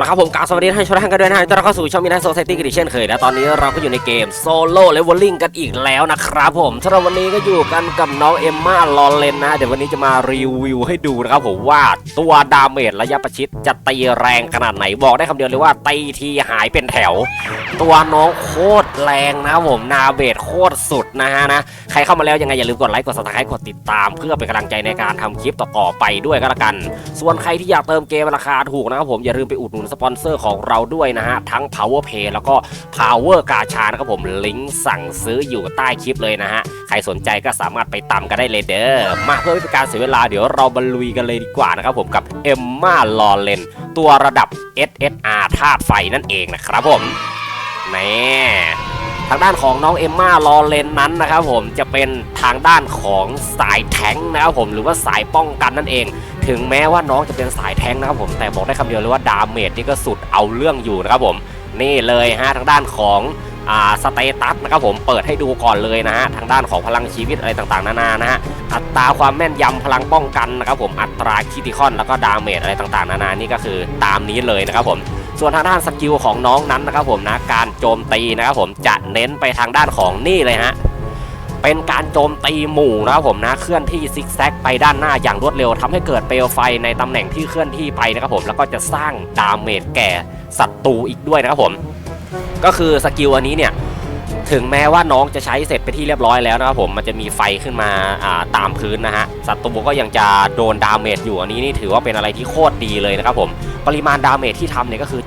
ละครับผมกาสวัสดีท่านชมทุกท่านกันด้วยนะฮะต้อนรับเข้าสู่ช่องมินาโซซตี้กันอีกเช่นเคยนะตอนนี้เราก็อยู่ในเกมโซโล่เลเวลลิ่งกันอีกแล้วนะครับผมสำหรับวันนี้ก็อยู่กันกับน้องเอมมาลอนเลนนะเดี๋ยววันนี้จะมารีวิวให้ดูนะครับผมว่าตัวดาเมจระยะประชิดจะตีแรงขนาดไหนบอกได้คำเดียวเลยว่าตีทีหายเป็นแถว ตัวน้องโคตรแรงนะผมนาเบทโคตรสุดนะฮะนะใครเข้ามาแล้วยังไงอย่าลืมกดไลค์กดซับสไครต์กดติดตาม เพื่อเป็นกำลังใจในการทำคลิปต่อๆไปด้วยก็แล้วกัน ส่วนใครที่อยากเติมเกมราคาถูกนะครับผมอย่าลืมไปอุดหนุนสปอนเซอร์ของเราด้วยนะฮะ ทั้ง Power Pay แล้วก็ Power กาชานะครับผมลิงก์สั่งซื้ออยู่ใต้คลิปเลยนะฮะ ใครสนใจก็สามารถไปตามกันได้เลยเด้อมาเพื่อไม่เป็นการเสียเวลาเดี๋ยวเราบรรลุยกันเลยดีกว่านะครับผมกับเอมมาลอเลนตัวระดับ SSR ธาตุไฟนั่นเองนะครับผมแน่ ทางด้านของน้องเอมมาลอเลนนั้นนะครับผมจะเป็นทางด้านของสายแทงนะครับผมหรือว่าสายป้องกันนั่นเอง ถึงแม้ว่าน้องจะเป็นสายแทงนะครับผมแต่บอกได้คำเดียวเลยว่าดาเมจนี่ก็สุดเอาเรื่องอยู่นะครับผมนี่เลยฮะทางด้านของสเตตัสนะครับผมเปิดให้ดูก่อนเลยนะฮะทางด้านของพลังชีวิตอะไรต่างๆ นานานะฮะอัตราความแม่นยำพลังป้องกันนะครับผมอัตราคิติคอนแล้วก็ดาเมจอะไรต่างๆ นานานี่ก็คือตามนี้เลยนะครับผม ส่วนทางด้านสกิลของน้องนั้นนะครับผมนะการโจมตีนะครับผมจะเน้นไปทางด้านของนี่เลยฮะเป็นการโจมตีหมู่นะครับผมนะเคลื่อนที่ซิกแซกไปด้านหน้าอย่างรวดเร็วทำให้เกิดเปลวไฟในตำแหน่งที่เคลื่อนที่ไปนะครับผมแล้วก็จะสร้างดาเมจแก่ศัตรูอีกด้วยนะครับผม ก็คือสกิลอันนี้เนี่ยถึงแม้ว่าน้องจะใช้เสร็จไปที่เรียบร้อยแล้วนะครับผมมันจะมีไฟขึ้นมาาตามพื้นนะฮะศัตรูก็ยังจะโดนดาเมจอยู่อันนี้นี่ถือว่าเป็นอะไรที่โคตรดีเลยนะครับผม ปริมาณดาเมจที่ทำเนี่ยก็คือ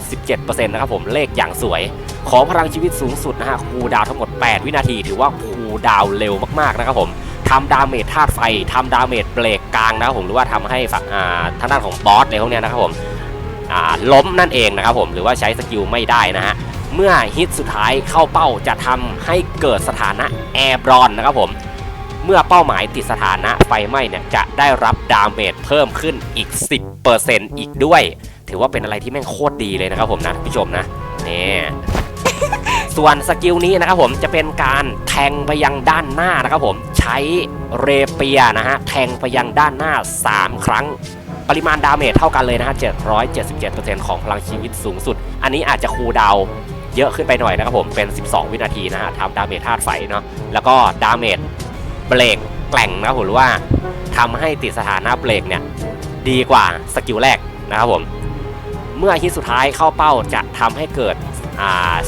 777%นะครับผมเลขอย่างสวย ขอพลังชีวิตสูงสุดนะฮะคูดาวทั้งหมด 8 วินาที ถือว่าคูดาวเร็วมากๆนะครับผมทำดาเมจธาตุไฟทำดาเมจเบรกกลางนะครับผมหรือว่าทำให้ฝั่งอ่าทางด้านของบอสในพวกเนี้ยนะครับผมอ่าล้มนั่นเองนะครับผมหรือว่าใช้สกิลไม่ได้นะฮะเมื่อฮิตสุดท้ายเข้าเป้าจะทำให้เกิดสถานะแอร์บรอนนะครับผม เมื่อเป้าหมายติดสถานะไฟไหม้เนี่ยจะได้รับดาเมจเพิ่มขึ้นอีก 10%อีกด้วย ถือว่าเป็นอะไรที่แม่งโคตรดีเลยนะครับผมนะผู้ชมนะนี่ส่วนสกิลนี้นะครับผมจะเป็นการแทงไปยังด้านหน้านะครับผมใช้เรเปียนะฮะแทงไปยังด้านหน้า 3 ครั้ง ปริมาณดาเมจเท่ากันเลยนะฮะ777%ของพลังชีวิตสูงสุด อันนี้อาจจะคูดาวเยอะขึ้นไปหน่อยนะครับผมเป็น 12 วินาทีนะฮะทำดาเมจธาตุไฟเนาะแล้วก็ดาเมจ เบรกแกล่งนะครับผมหรือว่าทำให้ติดสถานะเบรกเนี่ยดีกว่าสกิลแรกนะครับผมเมื่อฮิตสุดท้ายเข้าเป้าจะทำให้เกิด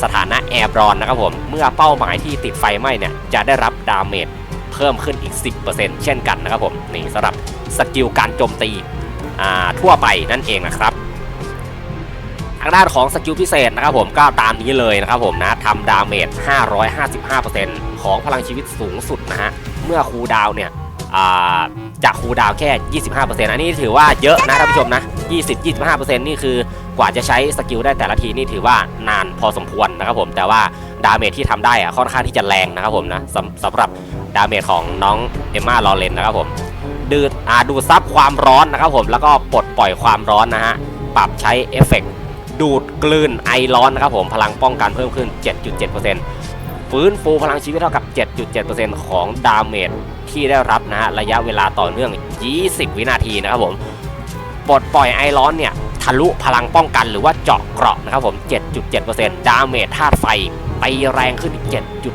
สถานะแอร์บรอนนะครับผมเมื่อเป้าหมายที่ติดไฟไหม้เนี่ยจะได้รับดาเมจเพิ่มขึ้นอีก 10%เช่นกันนะครับผมนี่สำหรับสกิลการโจมตีทั่วไปนั่นเองนะครับทางด้านของสกิลพิเศษนะครับผมก็ตามนี้เลยนะครับผมนะทำดาเมจ555%ของพลังชีวิตสูงสุดนะฮะ เมื่อคูลดาวเนี่ยจากคูลดาวแค่ 25%อันนี้ถือว่าเยอะนะท่านผู้ชมนะ 20-25%นี่คือกว่าจะใช้สกิลได้แต่ละทีนี่ถือว่านานพอสมควรนะครับผมแต่ว่าดาเมจที่ทำได้อะค่อนข้างที่จะแรงนะครับผมนะสำสำหรับดาเมจของน้องเอมมาลอเรนนะครับผมดูดอ่าดูซับความร้อนนะครับผมแล้วก็ปลดปล่อยความร้อนนะฮะปรับใช้เอฟเฟกต์ดูดกลืนไอร้อนนะครับผมพลังป้องกันเพิ่มขึ้น 7.7% ฟื้นฟูพลังชีวิตเท่ากับ 7.7%ของดาเมจที่ได้รับนะฮะระยะเวลาต่อเนื่อง 20 วินาทีนะครับผมปลดปล่อยไอร้อนเนี่ยทะลุพลังป้องกันหรือว่าเจาะเกราะนะครับผม 7.7%ดาเมจธาตุไฟไปแรงขึ้นอีก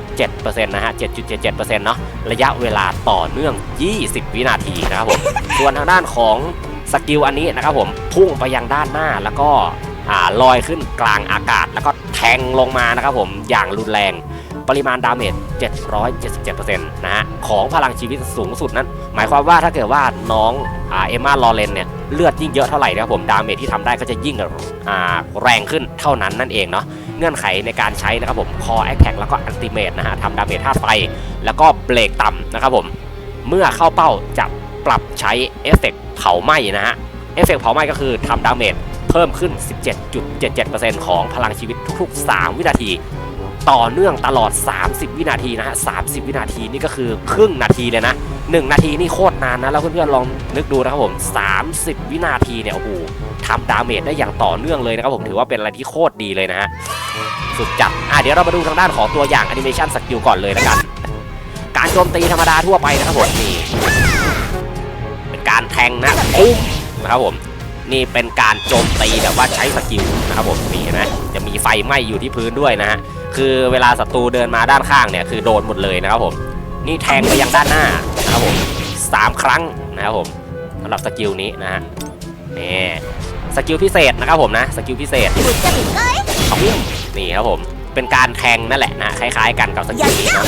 7.7%นะฮะ 7.77%เนาะระยะเวลาต่อเนื่อง 20 วินาทีนะครับผม ส่วนทางด้านของสกิลอันนี้นะครับผมพุ่งไปยังด้านหน้าแล้วก็อลอยขึ้นกลางอากาศ แล้วก็แทงลงมานะครับผมอย่างรุนแรง ปริมาณดาเมจ 777%นะฮะ ของพลังชีวิตสูงสุดนั้น หมายความว่าถ้าเกิดว่าน้องเอมมาลอเรนเนี่ยเลือดยิ่งเยอะเท่าไหร่นะครับผมดาเมจที่ทำได้ก็จะยิ่งแรงขึ้นเท่านั้นนั่นเองเนาะเงื่อนไขในการใช้นะครับผมคอแอคแท็กแล้วก็อันติเมตนะฮะทำดาเมจธาตุไฟ แล้วก็เบรกต่ำนะครับผมเมื่อเข้าเป้าจะปรับใช้เอฟเฟกต์เผาไหม้นะฮะเอฟเฟกต์เผาไหม้ก็คือทำดาเมจเพิ่มขึ้น 17.77%ของพลังชีวิตทุกๆ 3 วินาที ต่อเนื่องตลอด 30 วินาทีนะฮะ30 วินาทีนี่ก็คือครึ่งนาทีเลยนะ 1 นาทีนี่โคตรนานนะ แล้วเพื่อนๆลองนึกดูนะครับผม 30 วินาทีเนี่ยโอ้โหทำดาเมจได้อย่างต่อเนื่องเลยนะครับผมถือว่าเป็นอะไรที่โคตรดีเลยนะฮะสุดจัดอะเดี๋ยวเรามาดูทางด้านของตัวอย่างแอนิเมชันสกิลก่อนเลยแล้วกัน การโจมตีธรรมดาทั่วไปนะครับผมนี่เป็นการแทงนะปุ้มนะครับผม นี่เป็นการโจมตีแบบว่าใช้สกิลนะครับผมนี่นะจะมีไฟไหม้อยู่ที่พื้นด้วยนะฮะคือเวลาศัตรูเดินมาด้านข้างเนี่ยคือโดนหมดเลยนะครับผมนี่แทงไปยังด้านหน้านะครับผมสามครั้งนะครับผมสำหรับสกิลนี้นะฮะนี่สกิลพิเศษนะครับผมนะสกิลพิเศษนี่ครับผมเป็นการแทงนั่นแหละนะคล้าย ๆ กันกับสกิลนี้ะ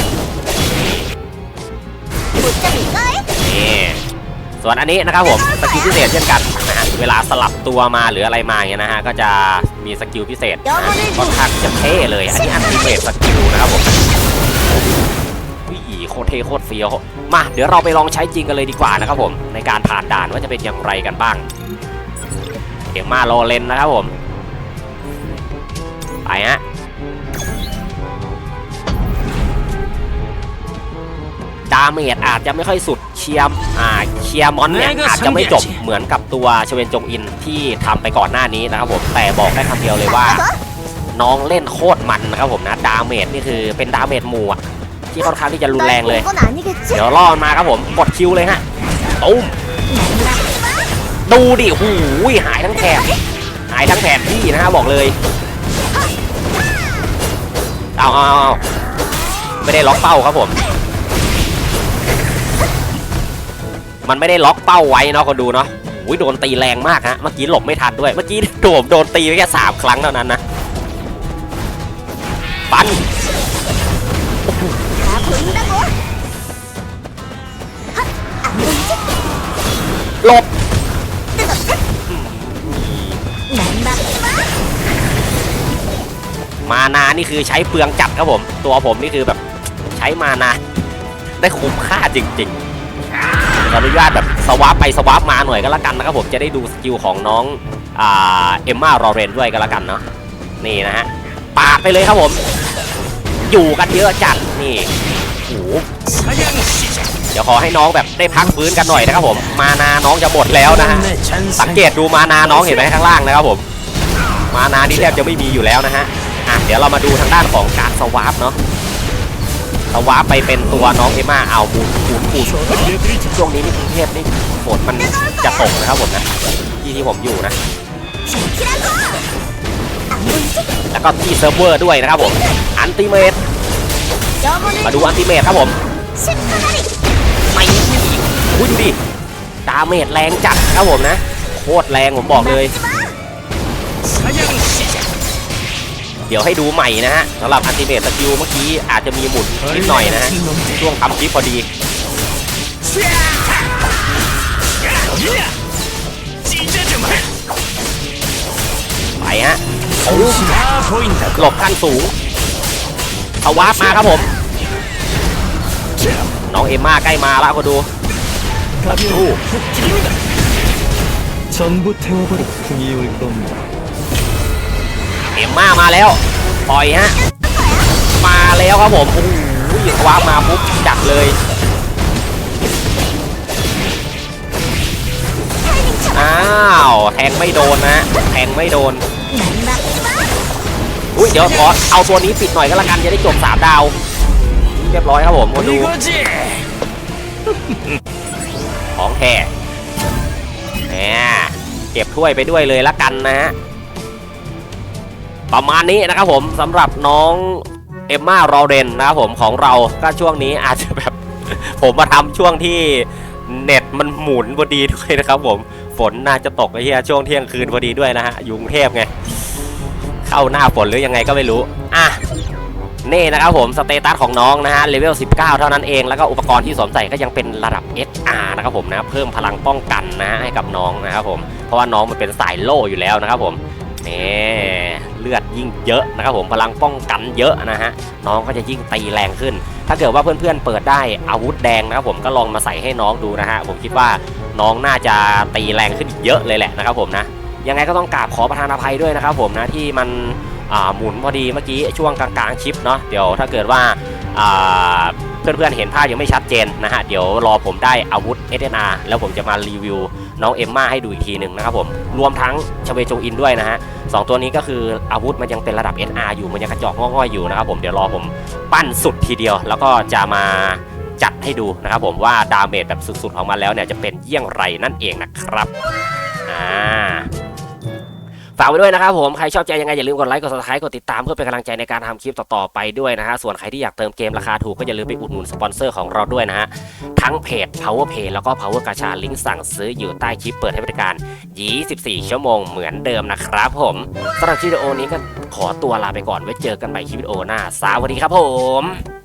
นี่ส่วนอันนี้นะครับผมสกิลพิเศษเช่นกัน เวลาสลับตัวมาหรืออะไรมาอย่างเงี้ยนะฮะก็จะมีสกิลพิเศษค่อนข้างจะเท่เลยอันนี้อันติเมทสกิลนะครับผมวิโคตรเท่โคตรเฟี้ยวมาเดี๋ยวเราไปลองใช้จริงกันเลยดีกว่านะครับผมในการผ่านด่านว่าจะเป็นอย่างไรกันบ้างเดี๋ยวมาโรเลนนะครับผมไปฮะดาเมจอาจจะไม่ค่อยสุด เชียมอ่าเชียมอนเนี่ยอาจจะไม่จบเหมือนกับตัวเชเวนจงอินที่ทำไปก่อนหน้านี้นะครับผมแต่บอกได้คำเดียวเลยว่า น้องเล่นโคตรมันนะครับผมนะดาเมจนี่คือเป็นดาเมจหมู่ที่ค่อนข้างที่จะรุนแรงเลย เดี๋ยวล่อมาครับผมกดคิวเลยฮะตุ้มดูดิหูยหายทั้งแถบหายทั้งแถบที่นะฮะบอกเลยเอาเอาไม่ได้ล็อกเป้าครับผม มันไม่ได้ล็อกเป้าไว้เนาะคนดูเนาะอุ้ยโดนตีแรงมากฮะ เมื่อกี้หลบไม่ทันด้วย เมื่อกี้โดมโดนตีไปแค่สามครั้งเท่านั้นนะ ปันหลบมานานี่คือใช้เปลืองจัดครับผม ตัวผมนี่คือแบบใช้มานานได้คุ้มค่าจริง ๆ ขออนุญาตแบบสวาปไปสวาปมาหน่อยก็แล้วกันนะครับผมจะได้ดูสกิลของน้องอ่าเอมมาโรเรนด้วยก็แล้วกันเนาะนี่นะฮะปาดไปเลยครับผม อยู่กันเยอะจัดนี่โอ้โหเดี๋ยวขอให้น้องแบบได้พักฟื้นกันหน่อยนะครับผม มานาน้องจะหมดแล้วนะฮะสังเกตดูมานาน้องเห็นไหมข้างล่างนะครับผม มานานี่แทบจะไม่มีอยู่แล้วนะฮะอะเดี๋ยวเรามาดูทางด้านของการสวาปเนาะ เราว้าไปเป็นตัวน้องเอม่าเอาบูนบูนบูช่วงนี้นี่กรุงเทพนี่ฝนมันจะตกนะครับผมนะที่ที่ผมอยู่นะ แล้วก็ที่เซิร์ฟเวอร์ด้วยนะครับผมอันติเมตมาดูอันติเมตครับผมไม่อุ้ยดูดิดาเมจแรงจัดครับผมนะ โคตรแรงผมบอกเลย เดี๋ยวให้ดูใหม่นะฮะสำหรับอันติเมตสกิลเมื่อกี้อาจจะมีหมุนนิดหน่อยนะฮะช่วงทำคลิปพอดีไปฮะโอ้หลบขั้นสูงเอาวาร์ปมาครับผม น้องเอมม่าใกล้มาแล้วก็ดูสัก เอ็มม่ามาแล้ว ปล่อยฮะ มาแล้วครับผมโอ้โหยิว้ามาปุ๊บจัดเลยอ้าวแทงไม่โดนนะแทงไม่โดนอุ้ยเดี๋ยวขอเอาตัวนี้ปิดหน่อยก็แล้วกันจะได้จบสามดาว เรียบร้อยครับผมมาดูของแท้เนี่ยเก็บถ้วยไปด้วยเลยละกันนะฮะ ประมาณนี้นะครับผมสำหรับน้องเอมม่ารอเรนนะครับผมของเราก็ช่วงนี้อาจจะแบบ ผมมาทำช่วงที่เน็ตมันหมุนพอดีด้วยนะครับผมฝนน่าจะตกไอ้เหี้ยช่วงเที่ยงคืนพอดีด้วยนะฮะยุงเทพไง เข้าหน้าฝนหรือยังไงก็ไม่รู้ อะนี่นะครับผมสเตตัสของน้องนะฮะเลเวล 19 เท่านั้นเองแล้วก็อุปกรณ์ที่สวมใส่ก็ยังเป็นระดับ SR นะครับผมนะเพิ่มพลังป้องกันนะฮะให้กับน้องนะครับผมเพราะว่าน้องมันเป็นสายโล่อยู่แล้วนะครับผมนี่ เลือดยิ่งเยอะนะครับผมพลังป้องกันเยอะนะฮะน้องก็จะยิ่งตีแรงขึ้น ถ้าเกิดว่าเพื่อนๆเปิดได้อาวุธแดงนะครับผมก็ลองมาใส่ให้น้องดูนะฮะผมคิดว่าน้องน่าจะตีแรงขึ้นอีกเยอะเลยแหละนะครับผมนะยังไงก็ต้องกราบขอประทานอภัยด้วยนะครับผมนะที่มันหมุนพอดีเมื่อกี้ช่วงกลางๆคลิปเนาะเดี๋ยวถ้าเกิดว่าอ่าเพื่อนๆเห็นภาพยังไม่ชัดเจนนะฮะเดี๋ยวรอผมได้อาวุธ SNR แล้วผมจะมารีวิว น้องเอมม่าให้ดูอีกทีหนึ่งนะครับผมรวมทั้งชเวโจอินด้วยนะฮะสองตัวนี้ก็คืออาวุธมันยังเป็นระดับ NR อยู่มันยังกระจอกง่อยๆอยู่นะครับผมเดี๋ยวรอผมปั้นสุดทีเดียว แล้วก็จะมาจัดให้ดูนะครับผมว่าดาเมจแบบสุดๆของมันแล้วเนี่ยจะเป็นเยี่ยงไรนั่นเองนะครับอ่า ฝากไว้ด้วยนะครับผมใครชอบใจยังไงอย่าลืมกดไลค์กด subscribe กดติดตามเพื่อเป็นกำลังใจในการทำคลิปต่อๆไปด้วยนะฮะส่วนใครที่อยากเติมเกมราคาถูกก็อย่าลืมไปอุดหนุนสปอนเซอร์ของเราด้วยนะฮะทั้งเพจ Power Pay แล้วก็ Power กาชาลิงก์สั่งซื้ออยู่ใต้คลิปเปิดให้บริการ 24 ชั่วโมงเหมือนเดิมนะครับผมสำหรับคลิปวิดีโอนี้ก็ขอตัวลาไปก่อนไว้เจอกันใหม่คลิปวิดีโอหน้าสวัสดีครับผม